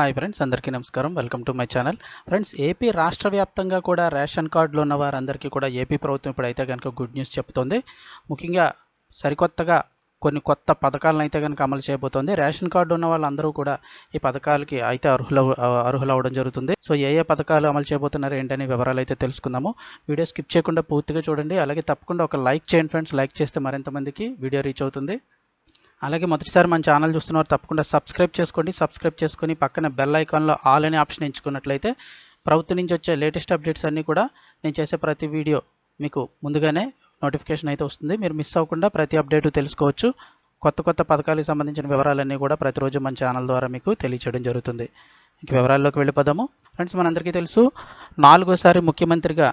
Hi friends అందరికీ నమస్కారం. Welcome to my channel. Friends AP రాష్ట్ర వ్యాప్తంగా కూడా రేషన్ కార్డులో ఉన్న వారందరికీ కూడా ఏపీ ప్రభుత్వం ఇప్పుడైతే కనుక గుడ్ న్యూస్ చెప్తోంది. ముఖ్యంగా సరికొత్తగా కొన్ని కొత్త పథకాలను అయితే కనుక అమలు చేయబోతోంది. రేషన్ కార్డు ఉన్న వాళ్ళందరూ కూడా ఈ పథకాలకి అయితే అర్హుల అర్హులు అవ్వడం జరుగుతుంది. సో ఏ ఏ పథకాలు అమలు చేయబోతున్నారు ఏంటనే వివరాలు అయితే తెలుసుకుందాము. వీడియో స్కిప్ చేయకుండా పూర్తిగా చూడండి. అలాగే తప్పకుండా ఒక లైక్ చేయండి ఫ్రెండ్స్. లైక్ చేస్తే మరింత మందికి వీడియో రీచ్ అవుతుంది. అలాగే మొదటిసారి మన ఛానల్ చూస్తున్నవారు తప్పకుండా సబ్స్క్రైబ్ చేసుకోండి. సబ్స్క్రైబ్ చేసుకొని పక్కన బెల్ ఐకాన్లో ఆల్ అనే ఆప్షన్ ఎంచుకున్నట్లయితే ప్రభుత్వం నుంచి వచ్చే లేటెస్ట్ అప్డేట్స్ అన్నీ కూడా నేను చేసే ప్రతి వీడియో మీకు ముందుగానే నోటిఫికేషన్ అయితే వస్తుంది. మీరు మిస్ అవ్వకుండా ప్రతి అప్డేట్ తెలుసుకోవచ్చు. కొత్త కొత్త పథకాలకు సంబంధించిన వివరాలన్నీ కూడా ప్రతిరోజు మన ఛానల్ ద్వారా మీకు తెలియచేయడం జరుగుతుంది. ఇంక వివరాల్లోకి వెళ్ళిపోదాము. ఫ్రెండ్స్ మనందరికీ తెలుసు నాలుగోసారి ముఖ్యమంత్రిగా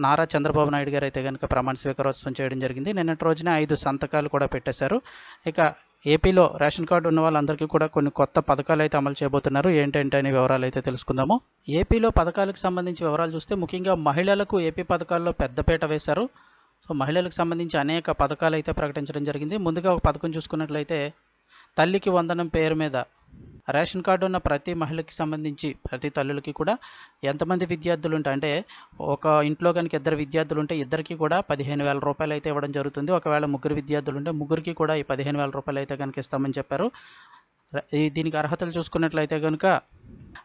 నారా చంద్రబాబు నాయుడు గారు అయితే కనుక ప్రమాణ స్వీకారోత్సవం చేయడం జరిగింది. నిన్నటి రోజున ఐదు సంతకాలు కూడా పెట్టేశారు. ఇక ఏపీలో రేషన్ కార్డు ఉన్న వాళ్ళందరికీ కూడా కొన్ని కొత్త పథకాలు అయితే అమలు చేయబోతున్నారు. ఏంటంటే అనే వివరాలు అయితే తెలుసుకుందాము. ఏపీలో పథకాలకు సంబంధించి వివరాలు చూస్తే ముఖ్యంగా మహిళలకు ఏపీ పథకాల్లో పెద్దపీట వేశారు. సో మహిళలకు సంబంధించి అనేక పథకాలు అయితే ప్రకటించడం జరిగింది. ముందుగా ఒక పథకం చూసుకున్నట్లయితే తల్లికి వందనం పేరు మీద రేషన్ కార్డు ఉన్న ప్రతి మహిళకి సంబంధించి ప్రతి తల్లులకి కూడా ఎంతమంది విద్యార్థులు ఉంటే అంటే ఒక ఇంట్లో కనుక ఇద్దరు విద్యార్థులు ఉంటే ఇద్దరికి కూడా పదిహేను వేల రూపాయలు అయితే ఇవ్వడం జరుగుతుంది. ఒకవేళ ముగ్గురు విద్యార్థులు ఉంటే ముగ్గురికి కూడా ఈ పదిహేను వేల రూపాయలు అయితే కనుక ఇస్తామని చెప్పారు. దీనికి అర్హతలు చూసుకున్నట్లయితే కనుక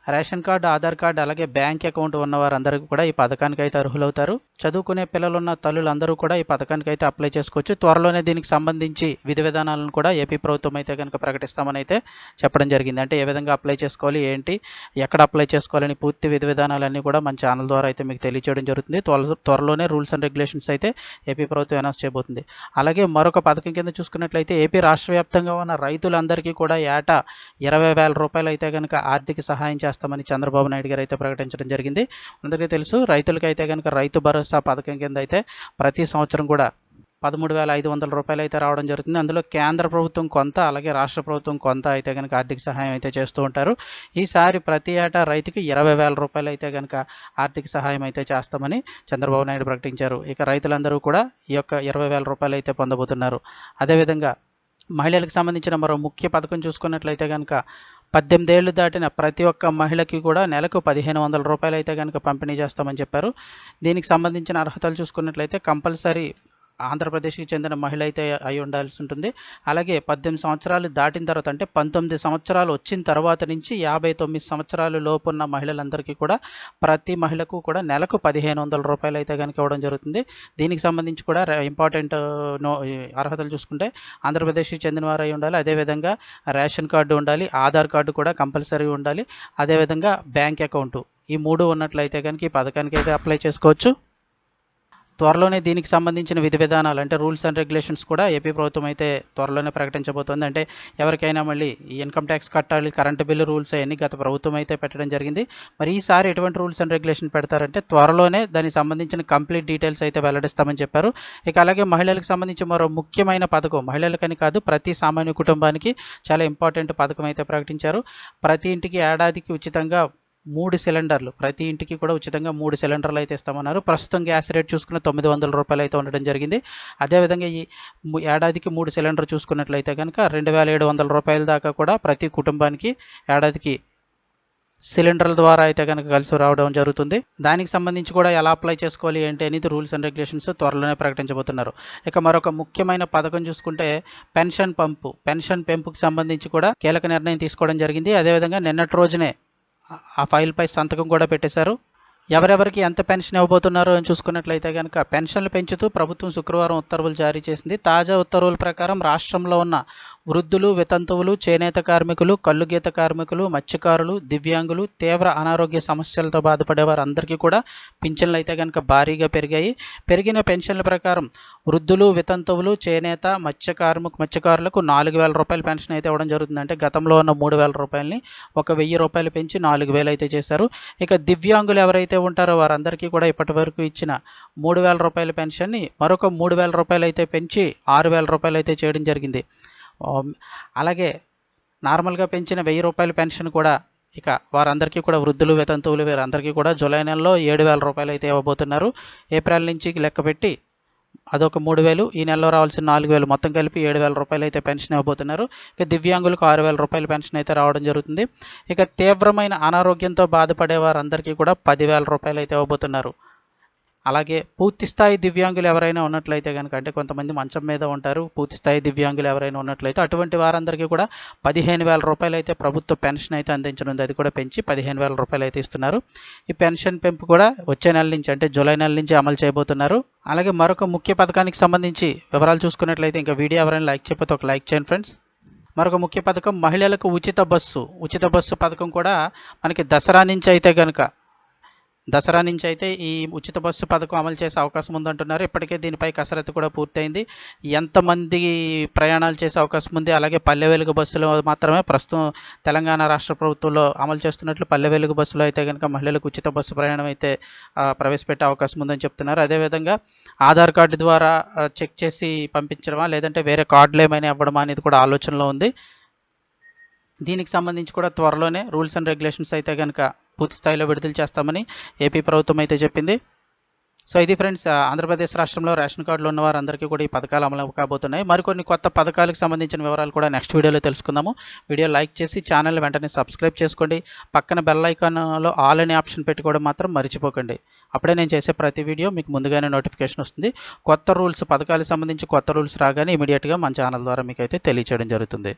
రేషన్ కార్డు ఆధార్ కార్డు అలాగే బ్యాంక్ అకౌంట్ ఉన్న వారందరికీ కూడా ఈ పథకానికి అయితే అర్హులవుతారు. చదువుకునే పిల్లలు ఉన్న తల్లులందరూ కూడా ఈ పథకానికి అయితే అప్లై చేసుకోవచ్చు. త్వరలోనే దీనికి సంబంధించి విధి విధానాలను కూడా ఏపీ ప్రభుత్వం అయితే కనుక ప్రకటిస్తామని అయితే చెప్పడం జరిగింది. అంటే ఏ విధంగా అప్లై చేసుకోవాలి ఏంటి ఎక్కడ అప్లై చేసుకోవాలని పూర్తి విధి విధానాలన్నీ కూడా మన ఛానల్ ద్వారా అయితే మీకు తెలియచేయడం జరుగుతుంది. త్వర- త్వరలోనే రూల్స్ అండ్ రెగ్యులేషన్స్ అయితే ఏపీ ప్రభుత్వం అనౌన్స్ చేయబోతుంది. అలాగే మరొక పథకం కింద చూసుకున్నట్లయితే ఏపీ రాష్ట్ర వ్యాప్తంగా ఉన్న రైతులందరికీ కూడా ఏటా ఇరవై వేల రూపాయలు అయితే కనుక ఆర్థిక సహాయం చేస్తామని చంద్రబాబు నాయుడు గారు అయితే ప్రకటించడం జరిగింది. అందరికీ తెలుసు రైతులకి అయితే కనుక రైతు భరోసా పథకం కింద అయితే ప్రతి సంవత్సరం కూడా పదమూడు వేల ఐదు వందల రూపాయలు అయితే రావడం జరుగుతుంది. అందులో కేంద్ర ప్రభుత్వం కొంత అలాగే రాష్ట్ర ప్రభుత్వం కొంత అయితే కనుక ఆర్థిక సహాయం అయితే చేస్తూ ఉంటారు. ఈసారి ప్రతి ఏటా రైతుకి ఇరవై వేల రూపాయలు అయితే కనుక ఆర్థిక సహాయం అయితే చేస్తామని చంద్రబాబు నాయుడు ప్రకటించారు. ఇక రైతులందరూ కూడా ఈ యొక్క ఇరవై వేల రూపాయలు అయితే పొందబోతున్నారు. అదేవిధంగా మహిళలకు సంబంధించిన మరో ముఖ్య పథకం చూసుకున్నట్లయితే కనుక పద్దెనిమిదేళ్ళు దాటిన ప్రతి ఒక్క మహిళకి కూడా నెలకు పదిహేను వందల రూపాయలు అయితే కనుక పంపిణీ చేస్తామని చెప్పారు. దీనికి సంబంధించిన అర్హతలు చూసుకున్నట్లయితే కంపల్సరీ ఆంధ్రప్రదేశ్కి చెందిన మహిళ అయితే అయి ఉండాల్సి ఉంటుంది. అలాగే పద్దెనిమిది సంవత్సరాలు దాటిన తర్వాత అంటే పంతొమ్మిది సంవత్సరాలు వచ్చిన తర్వాత నుంచి యాభై తొమ్మిది సంవత్సరాలు లోపు ఉన్న మహిళలందరికీ కూడా ప్రతి మహిళకు కూడా నెలకు పదిహేను వందల రూపాయలు అయితే కనుక ఇవ్వడం జరుగుతుంది. దీనికి సంబంధించి కూడా ఇంపార్టెంట్ నో అర్హతలు చూసుకుంటే ఆంధ్రప్రదేశ్కి చెందిన వారు అయి ఉండాలి అదేవిధంగా రేషన్ కార్డు ఉండాలి. ఆధార్ కార్డు కూడా కంపల్సరీ ఉండాలి. అదేవిధంగా బ్యాంక్ అకౌంట్. ఈ మూడు ఉన్నట్లయితే కనుక ఈ పథకానికి అయితే అప్లై చేసుకోవచ్చు. త్వరలోనే దీనికి సంబంధించిన విధి విధానాలు అంటే రూల్స్ అండ్ రెగ్యులేషన్స్ కూడా ఏపీ ప్రభుత్వం అయితే త్వరలోనే ప్రకటించబోతోంది. అంటే ఎవరికైనా మళ్ళీ ఈ ఇన్కమ్ ట్యాక్స్ కట్టాలి కరెంటు బిల్లు రూల్స్ అవన్నీ గత ప్రభుత్వం అయితే పెట్టడం జరిగింది. మరి ఈసారి ఎటువంటి రూల్స్ అండ్ రెగ్యులేషన్ పెడతారంటే త్వరలోనే దానికి సంబంధించిన కంప్లీట్ డీటెయిల్స్ అయితే వెల్లడిస్తామని చెప్పారు. ఇక అలాగే మహిళలకు సంబంధించి మరో ముఖ్యమైన పథకం మహిళలకని కాదు ప్రతి సామాన్య కుటుంబానికి చాలా ఇంపార్టెంట్ పథకం అయితే ప్రకటించారు. ప్రతి ఇంటికి ఏడాదికి ఉచితంగా మూడు సిలిండర్లు. ప్రతి ఇంటికి కూడా ఉచితంగా మూడు సిలిండర్లు అయితే ఇస్తామన్నారు. ప్రస్తుతం గ్యాస్ రేట్ చూసుకున్న తొమ్మిది వందల రూపాయలు అయితే ఉండడం జరిగింది. అదేవిధంగా ఈ ఏడాదికి మూడు సిలిండర్ చూసుకున్నట్లయితే కనుక రెండు వేల ఏడు వందల రూపాయల దాకా కూడా ప్రతి కుటుంబానికి ఏడాదికి సిలిండర్ల ద్వారా అయితే కనుక కలిసి రావడం జరుగుతుంది. దానికి సంబంధించి కూడా ఎలా అప్లై చేసుకోవాలి ఏంటి అనేది రూల్స్ అండ్ రెగ్యులేషన్స్ త్వరలోనే ప్రకటించబోతున్నారు. ఇక మరొక ముఖ్యమైన పథకం చూసుకుంటే పెన్షన్ పంపు. పెన్షన్ పెంపుకు సంబంధించి కూడా కీలక నిర్ణయం తీసుకోవడం జరిగింది. అదేవిధంగా నిన్నటి రోజునే ఆ- ఫైల్పై సంతకం కూడా పెట్టేశారు. ఎవరెవరికి ఎంత పెన్షన్ ఇవ్వబోతున్నారో అని చూసుకున్నట్లయితే కనుక పెన్షన్లు పెంచుతూ ప్రభుత్వం శుక్రవారం ఉత్తర్వులు జారీ చేసింది. తాజా ఉత్తర్వుల ప్రకారం రాష్ట్రంలో ఉన్న వృద్ధులు వితంతువులు చేనేత కార్మికులు కళ్ళుగీత కార్మికులు మత్స్యకారులు దివ్యాంగులు తీవ్ర అనారోగ్య సమస్యలతో బాధపడే వారందరికీ కూడా పింఛన్లు అయితే కనుక భారీగా పెరిగాయి. పెరిగిన పెన్షన్ల ప్రకారం వృద్ధులు వితంతువులు చేనేత మత్స్యకార్మిక మత్స్యకారులకు నాలుగు వేల రూపాయల పెన్షన్ అయితే ఇవ్వడం జరుగుతుంది. అంటే గతంలో ఉన్న మూడు వేల రూపాయలని ఒక వెయ్యి రూపాయలు పెంచి నాలుగు వేలు అయితే చేశారు. ఇక దివ్యాంగులు ఎవరైతే ఉంటారో వారందరికీ కూడా ఇప్పటి వరకు ఇచ్చిన మూడు వేల రూపాయల పెన్షన్ని మరొక మూడు వేల రూపాయలు అయితే పెంచి ఆరు వేల రూపాయలు అయితే చేయడం జరిగింది. అలాగే నార్మల్గా పెంచిన వెయ్యి రూపాయల పెన్షన్ కూడా ఇక వారందరికీ కూడా వృద్ధులు వితంతువులు వీరందరికీ కూడా జూలై నెలలో ఏడు వేల రూపాయలు అయితే ఇవ్వబోతున్నారు. ఏప్రిల్ నుంచి లెక్క పెట్టి అదొక మూడు వేలు ఈ నెలలో రావాల్సిన నాలుగు వేలు మొత్తం కలిపి ఏడు వేల రూపాయలు అయితే పెన్షన్ ఇవ్వబోతున్నారు. ఇక దివ్యాంగులకు ఆరు వేల రూపాయల పెన్షన్ అయితే రావడం జరుగుతుంది. ఇక తీవ్రమైన అనారోగ్యంతో బాధపడే వారందరికీ కూడా పదివేల రూపాయలు అయితే ఇవ్వబోతున్నారు. అలాగే పూర్తి స్థాయి దివ్యాంగులు ఎవరైనా ఉన్నట్లయితే కనుక అంటే కొంతమంది మంచం మీద ఉంటారు పూర్తి స్థాయి దివ్యాంగులు ఎవరైనా ఉన్నట్లయితే అటువంటి వారందరికీ కూడా పదిహేను వేల రూపాయలు అయితే ప్రభుత్వ పెన్షన్ అయితే అందించనుంది. అది కూడా పెంచి పదిహేను వేల రూపాయలు అయితే ఇస్తున్నారు. ఈ పెన్షన్ పెంపు కూడా వచ్చే నెల నుంచి అంటే జూలై నెల నుంచి అమలు చేయబోతున్నారు. అలాగే మరొక ముఖ్య పథకానికి సంబంధించి వివరాలు చూసుకున్నట్లయితే ఇంకా వీడియో ఎవరైనా లైక్ చేయకపోతే ఒక లైక్ చేయండి ఫ్రెండ్స్. మరొక ముఖ్య పథకం మహిళలకు ఉచిత బస్సు. ఉచిత బస్సు పథకం కూడా మనకి దసరా నుంచి అయితే కనుక దసరా నుంచి అయితే ఈ ఉచిత బస్సు పథకం అమలు చేసే అవకాశం ఉందంటున్నారు. ఇప్పటికే దీనిపై కసరత్తు కూడా పూర్తయింది. ఎంతమంది ప్రయాణాలు చేసే అవకాశం ఉంది? అలాగే పల్లె వెలుగు బస్సులో మాత్రమే ప్రస్తుతం తెలంగాణ రాష్ట్ర ప్రభుత్వంలో అమలు చేస్తున్నట్లు పల్లె వెలుగు బస్సులో అయితే కనుక మహిళలకు ఉచిత బస్సు ప్రయాణం అయితే ప్రవేశపెట్టే అవకాశం ఉందని చెప్తున్నారు. అదేవిధంగా ఆధార్ కార్డు ద్వారా చెక్ చేసి పంపించడమా? లేదంటే వేరే కార్డులు ఏమైనా ఇవ్వడమా అనేది కూడా ఆలోచనలో ఉంది. దీనికి సంబంధించి కూడా త్వరలోనే రూల్స్ అండ్ రెగ్యులేషన్స్ అయితే కనుక పూర్తి స్థాయిలో విడుదల చేస్తామని ఏపీ ప్రభుత్వం అయితే చెప్పింది. సో ఇది ఫ్రెండ్స్ ఆంధ్రప్రదేశ్ రాష్ట్రంలో రేషన్ కార్డులు ఉన్న వారందరికీ కూడా ఈ పథకాలు అమలు కాబోతున్నాయి. మరికొన్ని కొత్త పథకాలకు సంబంధించిన వివరాలు కూడా నెక్స్ట్ వీడియోలో తెలుసుకుందాము. వీడియో లైక్ చేసి ఛానల్ వెంటనే సబ్స్క్రైబ్ చేసుకోండి. పక్కన బెల్ ఐకాన్లో ఆల్ అనే ఆప్షన్ పెట్టుకోవడం మాత్రం మర్చిపోకండి. అప్పుడే నేను చేసే ప్రతి వీడియో మీకు ముందుగానే నోటిఫికేషన్ వస్తుంది. కొత్త రూల్స్ పథకాలకు సంబంధించి కొత్త రూల్స్ రాగానే ఇమీడియట్గా మన ఛానల్ ద్వారా మీకు అయితే తెలియచేయడం జరుగుతుంది.